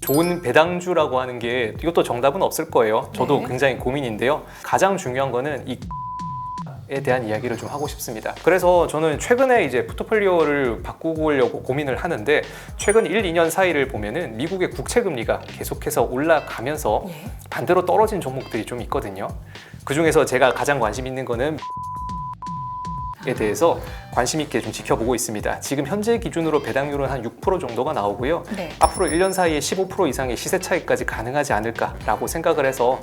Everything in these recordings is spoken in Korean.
좋은 배당주라고 하는 게 이것도 정답은 없을 거예요. 저도 네. 굉장히 고민인데요. 가장 중요한 거는 이 에 대한 이야기를 좀 하고 싶습니다. 그래서 저는 최근에 이제 포트폴리오를 바꾸려고 고민을 하는데 최근 1, 2년 사이를 보면은 미국의 국채 금리가 계속해서 올라가면서 예. 반대로 떨어진 종목들이 좀 있거든요. 그 중에서 제가 가장 관심 있는 거는 에 대해서 관심 있게 좀 지켜보고 있습니다. 지금 현재 기준으로 배당률은 한 6% 정도가 나오고요. 네. 앞으로 1년 사이에 15% 이상의 시세 차익까지 가능하지 않을까라고 생각을 해서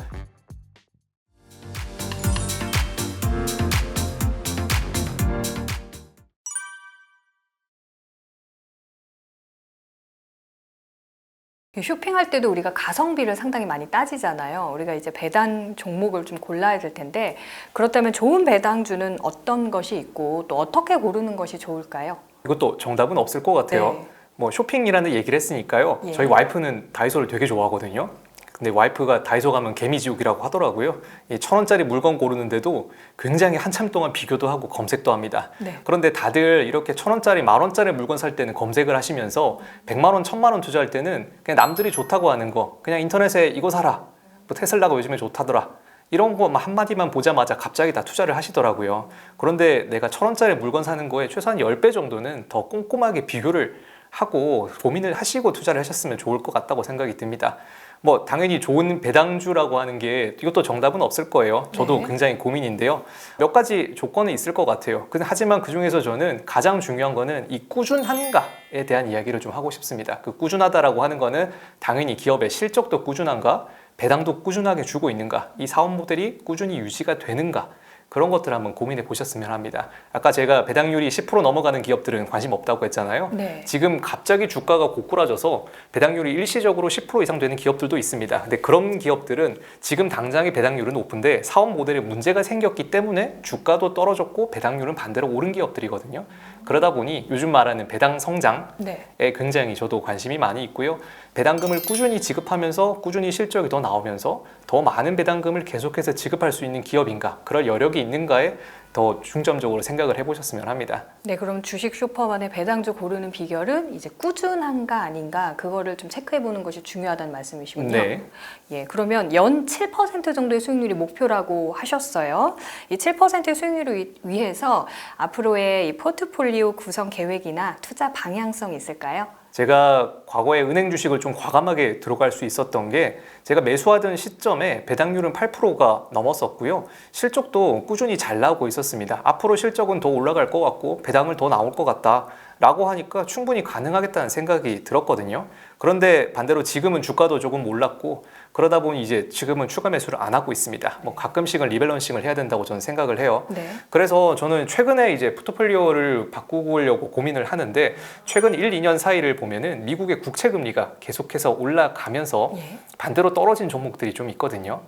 쇼핑할 때도 우리가 가성비를 상당히 많이 따지잖아요. 우리가 이제 배당 종목을 좀 골라야 될 텐데 그렇다면 좋은 배당주는 어떤 것이 있고 또 어떻게 고르는 것이 좋을까요? 이것도 정답은 없을 것 같아요. 네. 뭐 쇼핑이라는 얘기를 했으니까요. 예. 저희 와이프는 다이소를 되게 좋아하거든요. 근데 와이프가 다이소 가면 개미지옥이라고 하더라고요. 이천 원짜리 물건 고르는데도 굉장히 한참 동안 비교도 하고 검색도 합니다. 네. 그런데 다들 이렇게 천 원짜리 만 원짜리 물건 살 때는 검색을 하시면서 백만 원, 천만 원 투자할 때는 그냥 남들이 좋다고 하는 거 그냥 인터넷에 이거 사라. 뭐 테슬라가 요즘에 좋다더라. 이런 거 한마디만 보자마자 갑자기 다 투자를 하시더라고요. 그런데 내가 천 원짜리 물건 사는 거에 최소한 10배 정도는 더 꼼꼼하게 비교를 하고 고민을 하시고 투자를 하셨으면 좋을 것 같다고 생각이 듭니다. 뭐 당연히 좋은 배당주라고 하는 게 이것도 정답은 없을 거예요. 저도 네. 굉장히 고민인데요. 몇 가지 조건은 있을 것 같아요. 근데 하지만 그 중에서 저는 가장 중요한 거는 이 꾸준한가에 대한 이야기를 좀 하고 싶습니다. 그 꾸준하다라고 하는 거는 당연히 기업의 실적도 꾸준한가, 배당도 꾸준하게 주고 있는가, 이 사업 모델이 꾸준히 유지가 되는가. 그런 것들 을 한번 고민해 보셨으면 합니다. 아까 제가 배당률이 10% 넘어가는 기업들은 관심 없다고 했잖아요. 네. 지금 갑자기 주가가 고꾸라져서 배당률이 일시적으로 10% 이상 되는 기업들도 있습니다. 근데 그런 기업들은 지금 당장의 배당률은 높은데 사업 모델에 문제가 생겼기 때문에 주가도 떨어졌고 배당률은 반대로 오른 기업들이거든요. 그러다 보니 요즘 말하는 배당 성장에 네. 굉장히 저도 관심이 많이 있고요. 배당금을 꾸준히 지급하면서 꾸준히 실적이 더 나오면서 더 많은 배당금을 계속해서 지급할 수 있는 기업인가, 그럴 여력이 있는가에 더 중점적으로 생각을 해보셨으면 합니다. 네, 그럼 주식 쇼퍼만의 배당주 고르는 비결은 이제 꾸준한가 아닌가 그거를 좀 체크해 보는 것이 중요하다는 말씀이시군요. 네. 예, 그러면 연 7% 정도의 수익률이 목표라고 하셨어요. 이 7%의 수익률을 위- 위해서 앞으로의 이 포트폴리오 구성 계획이나 투자 방향성이 있을까요? 제가 과거에 은행 주식을 좀 과감하게 들어갈 수 있었던 게 제가 매수하던 시점에 배당률은 8%가 넘었었고요. 실적도 꾸준히 잘 나오고 있었습니다. 앞으로 실적은 더 올라갈 것 같고 배당을 더 나올 것 같다. 라고 하니까 충분히 가능하겠다는 생각이 들었거든요. 그런데 반대로 지금은 주가도 조금 올랐고 그러다 보니 이제 지금은 추가 매수를 안 하고 있습니다. 뭐 가끔씩은 리밸런싱을 해야 된다고 저는 생각을 해요. 네. 그래서 저는 최근에 이제 포트폴리오를 바꾸려고 고민을 하는데 최근 1, 2년 사이를 보면은 미국의 국채 금리가 계속해서 올라가면서 예. 반대로 떨어진 종목들이 좀 있거든요.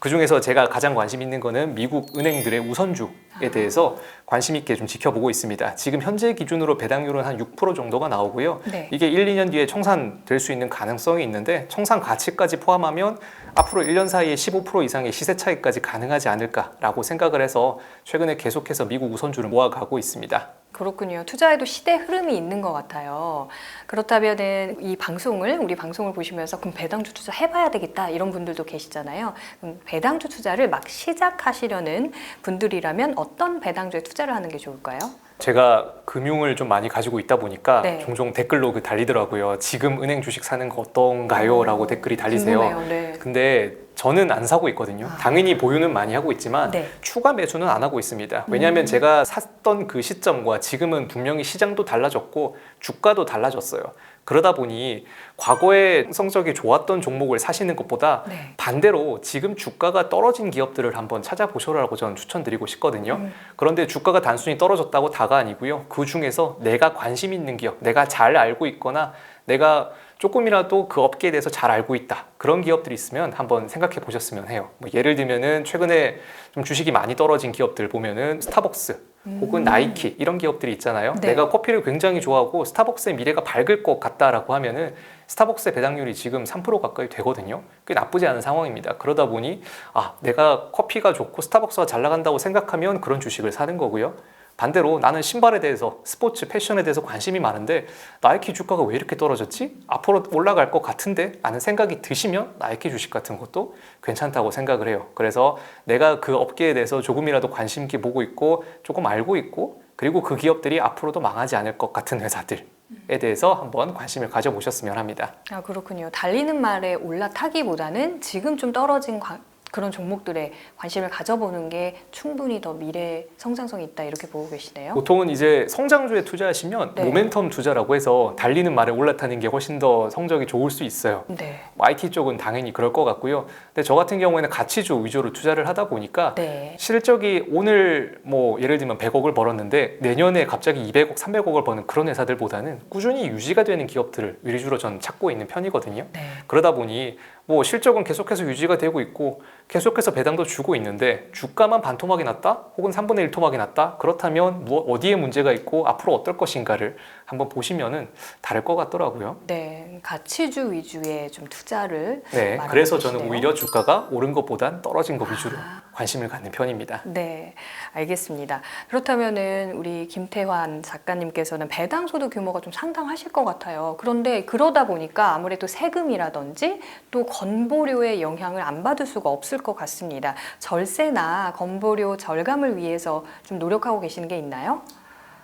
그 중에서 제가 가장 관심 있는 거는 미국 은행들의 우선주 에 대해서 관심 있게 좀 지켜보고 있습니다. 지금 현재 기준으로 배당률은 한 6% 정도가 나오고요. 네. 이게 1, 2년 뒤에 청산될 수 있는 가능성이 있는데 청산 가치까지 포함하면 앞으로 1년 사이에 15% 이상의 시세 차익까지 가능하지 않을까라고 생각을 해서 최근에 계속해서 미국 우선주를 모아가고 있습니다. 그렇군요. 투자에도 시대 흐름이 있는 것 같아요. 그렇다면 이 방송을 우리 방송을 보시면서 그럼 배당주 투자 해봐야 되겠다 이런 분들도 계시잖아요. 그럼 배당주 투자를 막 시작하시려는 분들이라면 어떤 배당주에 투자를 하는 게 좋을까요? 제가 금융을 좀 많이 가지고 있다 보니까 네. 종종 댓글로 그 달리더라고요. 지금 은행 주식 사는 거 어떤가요? 라고 댓글이 달리세요. 궁금해요. 네. 근데 저는 안 사고 있거든요. 아. 당연히 보유는 많이 하고 있지만 네. 추가 매수는 안 하고 있습니다. 왜냐하면 음. 제가 샀던 그 시점과 지금은 분명히 시장도 달라졌고 주가도 달라졌어요. 그러다 보니 과거에 성적이 좋았던 종목을 사시는 것보다 네. 반대로 지금 주가가 떨어진 기업들을 한번 찾아보셔라고 저는 추천드리고 싶거든요. 음. 그런데 주가가 단순히 떨어졌다고 다가 아니고요. 그 중에서 내가 관심 있는 기업, 내가 잘 알고 있거나 내가 조금이라도 그 업계에 대해서 잘 알고 있다. 그런 기업들이 있으면 한번 생각해 보셨으면 해요. 뭐 예를 들면은 최근에 좀 주식이 많이 떨어진 기업들 보면은 스타벅스 혹은 음. 나이키 이런 기업들이 있잖아요. 네. 내가 커피를 굉장히 좋아하고 스타벅스의 미래가 밝을 것 같다라고 하면은 스타벅스의 배당률이 지금 3% 가까이 되거든요. 꽤 나쁘지 않은 상황입니다. 그러다 보니 아 내가 커피가 좋고 스타벅스가 잘 나간다고 생각하면 그런 주식을 사는 거고요. 반대로 나는 신발에 대해서 스포츠 패션에 대해서 관심이 많은데 나이키 주가가 왜 이렇게 떨어졌지? 앞으로 올라갈 것 같은데? 라는 생각이 드시면 나이키 주식 같은 것도 괜찮다고 생각을 해요. 그래서 내가 그 업계에 대해서 조금이라도 관심 있게 보고 있고 조금 알고 있고 그리고 그 기업들이 앞으로도 망하지 않을 것 같은 회사들 에 대해서 한번 관심을 가져보셨으면 합니다. 아 그렇군요. 달리는 말에 올라타기보다는 지금 좀 떨어진 과- 그런 종목들에 관심을 가져보는 게 충분히 더 미래 성장성이 있다 이렇게 보고 계시네요. 보통은 이제 성장주에 투자하시면 네. 모멘텀 투자라고 해서 달리는 말에 올라타는 게 훨씬 더 성적이 좋을 수 있어요. 네. 뭐 IT 쪽은 당연히 그럴 것 같고요. 근데 저 같은 경우에는 가치주 위주로 투자를 하다 보니까 네. 실적이 오늘 뭐 예를 들면 100억을 벌었는데 내년에 갑자기 200억, 300억을 버는 그런 회사들보다는 꾸준히 유지가 되는 기업들을 위주로 전 찾고 있는 편이거든요. 네. 그러다 보니 뭐 실적은 계속해서 유지가 되고 있고 계속해서 배당도 주고 있는데 주가만 반토막이 났다 혹은 3분의 1 토막이 났다 그렇다면 뭐 어디에 문제가 있고 앞으로 어떨 것인가를 한번 보시면은 다를 것 같더라고요. 네. 가치주 위주의 좀 투자를 네, 그래서 저는 계시네요. 오히려 주가가 오른 것보단 떨어진 것 위주로 아. 관심을 갖는 편입니다. 네, 알겠습니다. 그렇다면은 우리 김태환 작가님께서는 배당 소득 규모가 좀 상당하실 것 같아요. 그런데 그러다 보니까 아무래도 세금이라든지 또 건보료의 영향을 안 받을 수가 없을 것 같습니다. 절세나 건보료 절감을 위해서 좀 노력하고 계시는 게 있나요?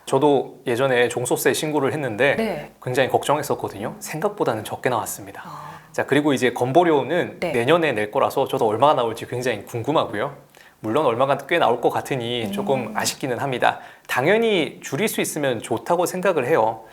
저도 예전에 종소세 신고를 했는데 네. 굉장히 걱정했었거든요. 생각보다는 적게 나왔습니다. 아, 자 그리고 이제 건보료는 네. 내년에 낼 거라서 저도 얼마가 나올지 굉장히 궁금하고요. 물론 얼마가 꽤 나올 것 같으니 음. 조금 아쉽기는 합니다. 당연히 줄일 수 있으면 좋다고 생각을 해요.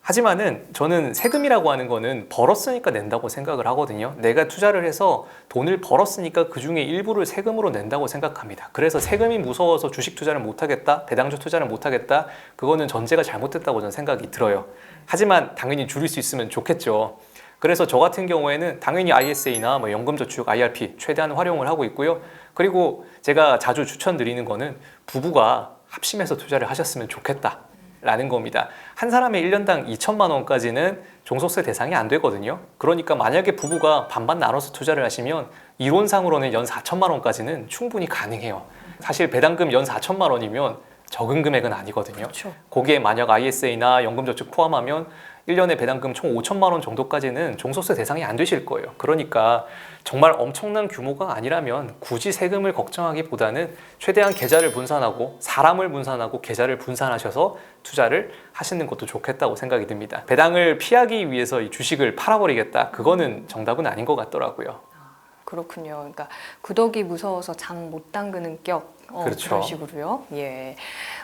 하지만은 저는 세금이라고 하는 거는 벌었으니까 낸다고 생각을 하거든요. 내가 투자를 해서 돈을 벌었으니까 그 중에 일부를 세금으로 낸다고 생각합니다. 그래서 세금이 무서워서 주식 투자를 못하겠다, 배당주 투자를 못하겠다, 그거는 전제가 잘못됐다고 저는 생각이 들어요. 하지만 당연히 줄일 수 있으면 좋겠죠. 그래서 저 같은 경우에는 당연히 ISA나 뭐 연금저축, IRP 최대한 활용을 하고 있고요. 그리고 제가 자주 추천드리는 거는 부부가 합심해서 투자를 하셨으면 좋겠다. 라는 겁니다. 한 사람의 1년당 2천만 원까지는 종속세 대상이 안 되거든요. 그러니까 만약에 부부가 반반 나눠서 투자를 하시면 이론상으로는 연 4천만 원까지는 충분히 가능해요. 사실 배당금 연 4천만 원이면 적은 금액은 아니거든요. 그렇죠. 거기에 만약 ISA나 연금저축 포함하면 1년에 배당금 총 5천만 원 정도까지는 종소세 대상이 안 되실 거예요. 그러니까 정말 엄청난 규모가 아니라면 굳이 세금을 걱정하기보다는 최대한 계좌를 분산하고 사람을 분산하고 계좌를 분산하셔서 투자를 하시는 것도 좋겠다고 생각이 듭니다. 배당을 피하기 위해서 이 주식을 팔아버리겠다. 그거는 정답은 아닌 것 같더라고요. 그렇군요. 그러니까 구덕이 무서워서 장 못 담그는 격. 어, 그렇죠. 그런 식으로요. 예.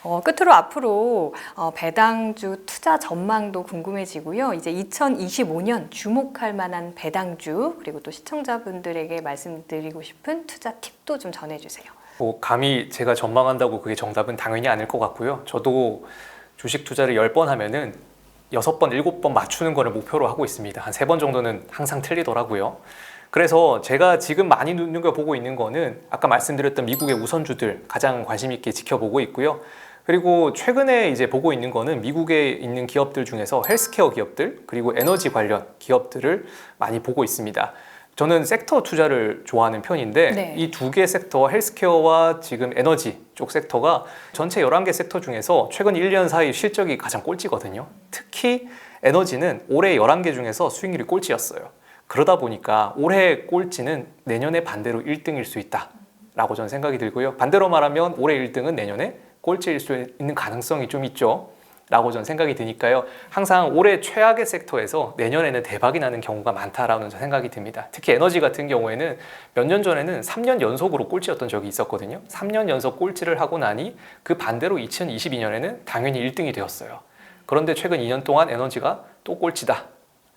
어, 끝으로 앞으로 어, 배당주 투자 전망도 궁금해지고요. 이제 2025년 주목할 만한 배당주 그리고 또 시청자분들에게 말씀드리고 싶은 투자 팁도 좀 전해주세요. 뭐 감히 제가 전망한다고 그게 정답은 당연히 아닐 것 같고요. 저도 주식 투자를 10번 하면은 6번, 7번 맞추는 거를 목표로 하고 있습니다. 한세번 정도는 항상 틀리더라고요. 그래서 제가 지금 많이 눈여겨보고 있는 거는 아까 말씀드렸던 미국의 우선주들 가장 관심 있게 지켜보고 있고요. 그리고 최근에 이제 보고 있는 거는 미국에 있는 기업들 중에서 헬스케어 기업들 그리고 에너지 관련 기업들을 많이 보고 있습니다. 저는 섹터 투자를 좋아하는 편인데 네. 이두 개 섹터 헬스케어와 지금 에너지 쪽 섹터가 전체 11개 섹터 중에서 최근 1년 사이 실적이 가장 꼴찌거든요. 특히 에너지는 올해 11개 중에서 수익률이 꼴찌였어요. 그러다 보니까 올해 꼴찌는 내년에 반대로 1등일 수 있다 라고 저는 생각이 들고요. 반대로 말하면 올해 1등은 내년에 꼴찌일 수 있는 가능성이 좀 있죠. 라고 저는 생각이 드니까요. 항상 올해 최악의 섹터에서 내년에는 대박이 나는 경우가 많다라는 생각이 듭니다. 특히 에너지 같은 경우에는 몇 년 전에는 3년 연속으로 꼴찌였던 적이 있었거든요. 3년 연속 꼴찌를 하고 나니 그 반대로 2022년에는 당연히 1등이 되었어요. 그런데 최근 2년 동안 에너지가 또 꼴찌다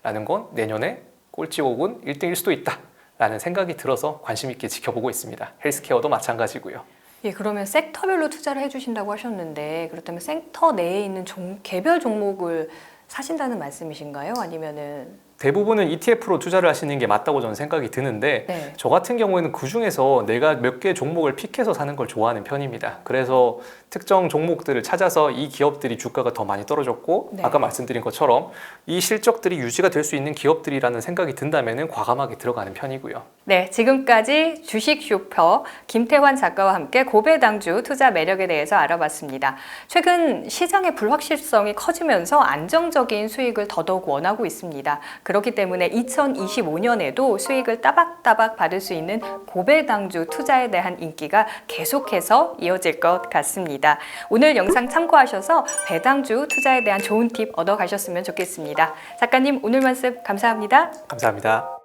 라는 건 내년에 꼴찌 혹은 1등일 수도 있다 라는 생각이 들어서 관심 있게 지켜보고 있습니다. 헬스케어도 마찬가지고요. 예, 그러면 섹터별로 투자를 해주신다고 하셨는데 그렇다면 섹터 내에 있는 종, 개별 종목을 사신다는 말씀이신가요? 아니면은 대부분은 ETF로 투자를 하시는 게 맞다고 저는 생각이 드는데 네. 저 같은 경우에는 그 중에서 내가 몇 개 종목을 픽해서 사는 걸 좋아하는 편입니다. 그래서 특정 종목들을 찾아서 이 기업들이 주가가 더 많이 떨어졌고 네. 아까 말씀드린 것처럼 이 실적들이 유지가 될 수 있는 기업들이라는 생각이 든다면은 과감하게 들어가는 편이고요. 네, 지금까지 주식 쇼퍼 김태환 작가와 함께 고배당주 투자 매력에 대해서 알아봤습니다. 최근 시장의 불확실성이 커지면서 안정적인 수익을 더더욱 원하고 있습니다. 그렇기 때문에 2025년에도 수익을 따박따박 받을 수 있는 고배당주 투자에 대한 인기가 계속해서 이어질 것 같습니다. 오늘 영상 참고하셔서 배당주 투자에 대한 좋은 팁 얻어 가셨으면 좋겠습니다. 작가님 오늘 말씀 감사합니다. 감사합니다.